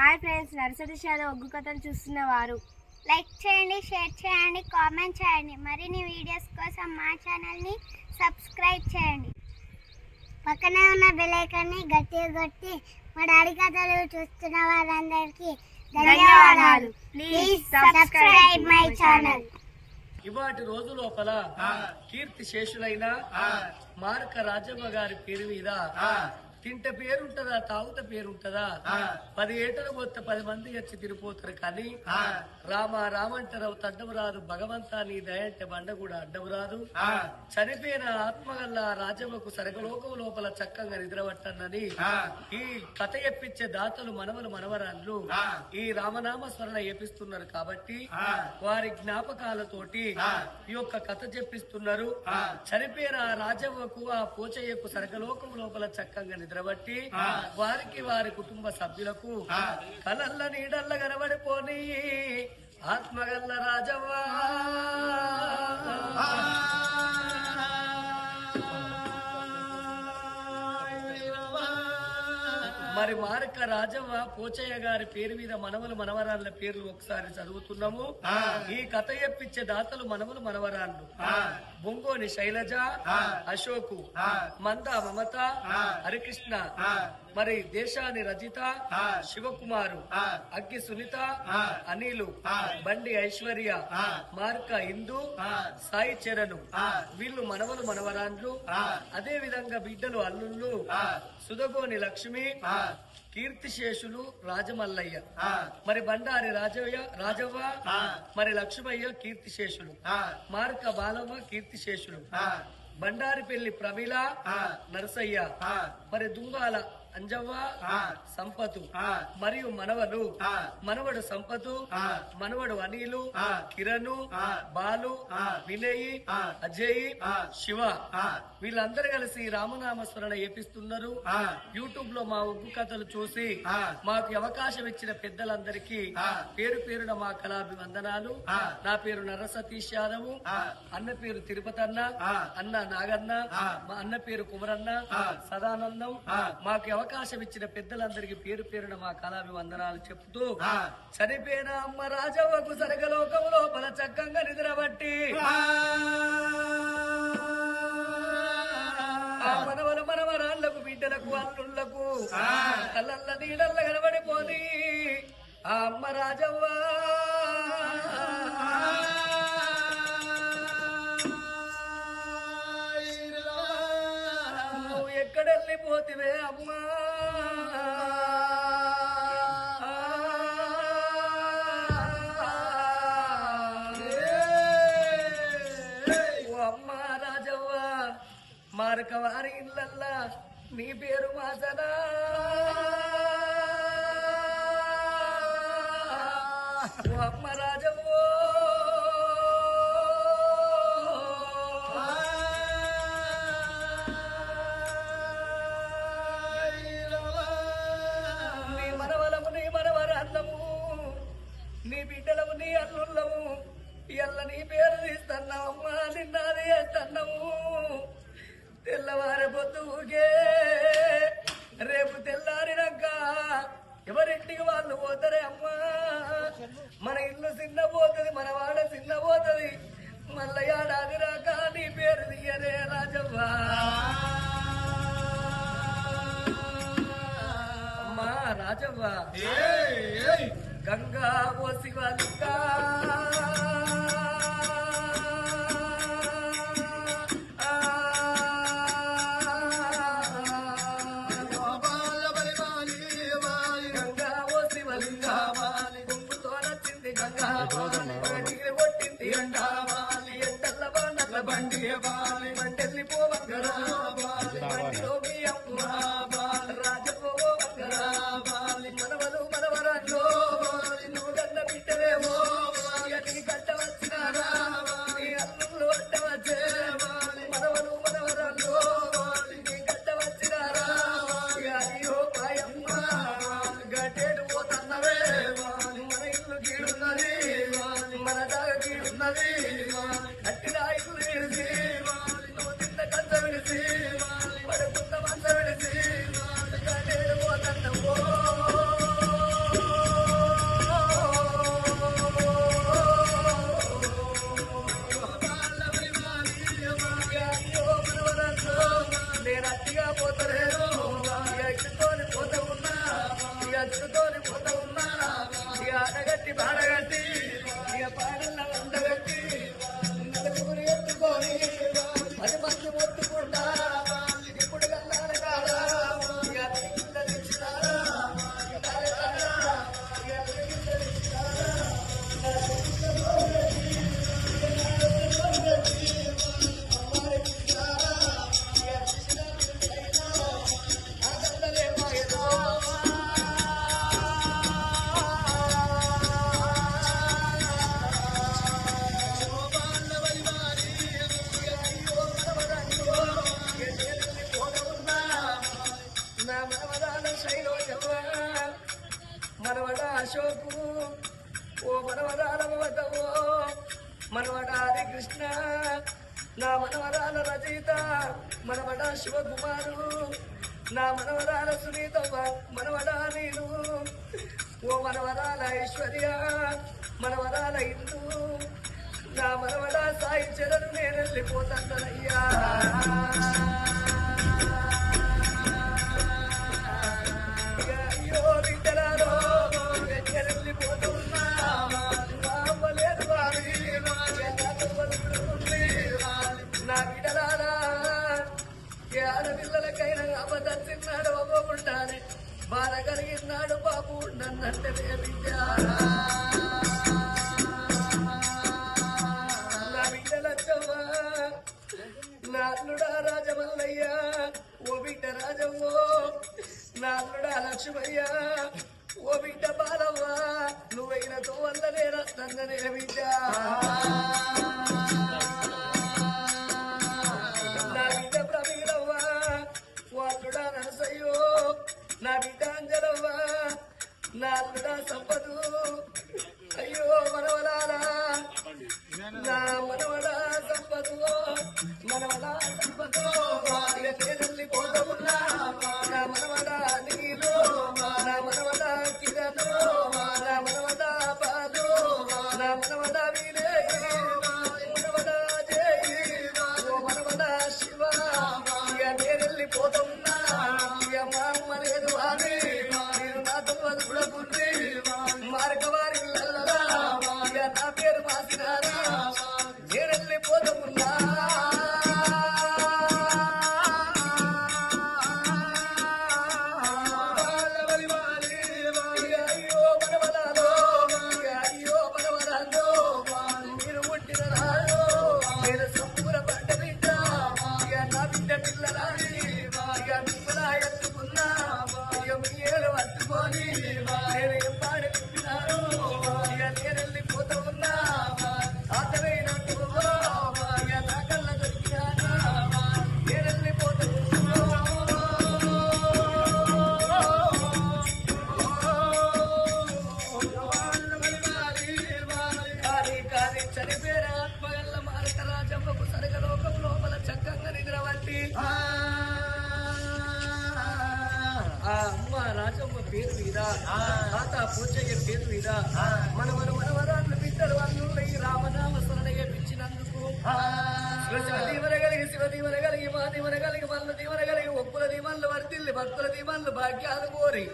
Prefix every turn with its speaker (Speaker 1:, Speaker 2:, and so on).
Speaker 1: Hi friends nursery షాలో ఒగ్గు కథలు చూస్తున్న వారు.
Speaker 2: లైక్ చేయండి షేర్ చేయండి కామెంట్ చేయండి. మరిన్ని వీడియోస్ కోసం మా ఛానల్ని సబ్స్క్రైబ్ చేయండి. పక్కనే ఉన్న బెల్ ఐకాన్ని గట్టిగా కొట్టి మా డాడీ కథలు చూస్తున్న వారందరికీ ధన్యవాదాలు. ప్లీజ్ సబ్స్క్రైబ్ మై ఛానల్
Speaker 3: ఇవాటి రోజు లోపల కీర్తి శేషులైన మార్క రాజమ్మ గారి పేరు మీద తింట పేరుంటదా తాగుత పేరుంటదా? పది ఏటలు పోతే పది మంది వచ్చి తిరిగిపోతారు కానీ రామ రామంటారావు తడ్డము రాదు భగవంతా నీ దయంటే బండ కూడా అడ్డము రాదు. చనిపోయిన ఆత్మగల్ల రాజమ్మకు సరగలోకం లోపల చక్కగా నిద్రపట్టన్నది ఈ కథ ఎప్పించే దాతలు మనవలు మనవరాళ్ళు ఈ రామనామ స్మరణ ఎప్పిస్తున్నారు కాబట్టి వారి జ్ఞాపకాలతోటి ఈ యొక్క కథ చెప్పిస్తున్నారు. చనిపోయిన రాజవ్వకు ఆ పోచయ్యకు సరగలోకం లోపల చక్కగా నిద్రబట్టి వారికి వారి కుటుంబ సభ్యులకు కలల్ల నీడల్ల కనబడిపోని. ఆత్మగల్ల రాజవ్వా. మరి మార్క రాజవ్వ పోచయ్య గారి పేరు మీద మనవలు మనవరాళ్ళ పేర్లు ఒకసారి చదువుతున్నాము. ఈ కథ ఎప్పించే దాతలు మనవలు మనవరాళ్ళు. బొంగోని శైలజ అశోకు మంద మమత హరికృష్ణ మరి దేశాని రజిత శివకుమారు అగ్గి సునీత అనిలు బండి ఐశ్వర్య మార్క ఇందు సాయి చరణ్. వీళ్ళు మనవలు మనవరాండ్లు అదే విధంగా బిడ్డలు అల్లుళ్ళు. సుధగోని లక్ష్మి. కీర్తిశేషులు రాజమల్లయ్య. మరి బండారి రాజయ్య రాజవ్వ మరి లక్ష్మయ్య కీర్తిశేషులు. మార్క బాలవ్వ కీర్తిశేషులు. బండారి పెళ్ళి ప్రమిళ నరసయ్య. మరి దుంగాల అంజవ్వ సంపతు. మరియు మనవలు. మనవడు సంపతు. మనవడు అనిలు. కిరణ్. బాలు. వినయ్. అజయ్. శివ. వీళ్ళందరూ కలిసి రామనామ స్మరణ ఏపిస్తున్నారు. యూట్యూబ్లో మా ఉగ్గు కథలు చూసి మాకు అవకాశం ఇచ్చిన పెద్దలందరికీ పేరు పేరున మా కళాభివందనాలు. నా పేరు నర్ర సతీష్ యాదవ్. అన్న పేరు తిరుపతి అన్న అన్న నాగన్న. మా అన్న పేరు కుమరన్న. సదానందం. మాకు అవకాశం ఇచ్చిన పెద్దలందరికీ పేరు పేరున మా కళాభివందనాలు చెప్తూ చనిపోయిన అమ్మ రాజవ్వకు సరగలోకం లోపల చక్కగా నిద్రబట్టి ఆ. మనవల మనవరాళ్ళకు బిడ్డలకు అల్లుళ్ళకు కళ్ళల్ల నీడల్ల కనబడిపోని ఆ అమ్మ రాజవ్వ. ఎక్కడెళ్ళిపోతివే అమ్మా ఓ అమ్మ రాజవ్వ మారక వారి ఇళ్ళల్లా నీ పేరు మాసనా ఓ అమ్మ మన ఇల్లు చిన్న పోతుంది మన వాడ చిన్న పోతుంది మళ్ళా ఏడాది రాక నీ పేరు తీయరే రాజవ్వా. అమ్మా రాజవ్వ. గంగా ఓ శివలింగా బాణల్ల బండి బండెల్లి పోవంగరా బండిలో మీ అమ్మ రాజపో వంగరా మనవలు మనవరాల్లో నువ్వు గన్న బిడ్డవేమో ఎన్ని గడ్డ వచ్చినారా నీ అల్లుళ్ళు అడ్డ వచ్చే మనవలు మనవరాల్లో నీ గడ్డ వచ్చినారా అయ్యో మాయమ్మ గడ్డేడు పోతున్నవే మన ఇల్లు మన దాగ గీడున్నది మనవడా శివకుమారు నా మనవరాల సునీతమ్మ మనవడా నేను. ఓ మనవరాల ఐశ్వర్య మనవరాల ఇందు. నా మనవడా సాయి చరణ్ నేను వెళ్ళిపోతానయ్యా. అన్నాడు బాబు నన్నంటే బిడ్డ నా బిడ్డ లచ్చవ్వ నా అల్లుడా ఓ బిడ్డ రాజవ్వో నా అల్లుడా ఓ బిడ్డ బాలవ్వ నువ్వైన తోవల్లనే రత్నందనే బిడ్డ. బిడ్డలారా ఆ అమ్మ రాజమ్మ పేరు మీద తాత పోచయ్య పేరు మీద మన మన మనవరాళ్ళు బిడ్డలు వాళ్ళు ఈ రామనామ స్మరణగా పిచ్చినందుకు. శివదేవరగలిగి శివదేవరగలిగి మా దేవరగలిగి వాళ్ళ దేవరగలిగి ఒప్పుల దీవన్లు వర్తిల్లి భక్తుల దీవన్లు భాగ్యాలు కోరి.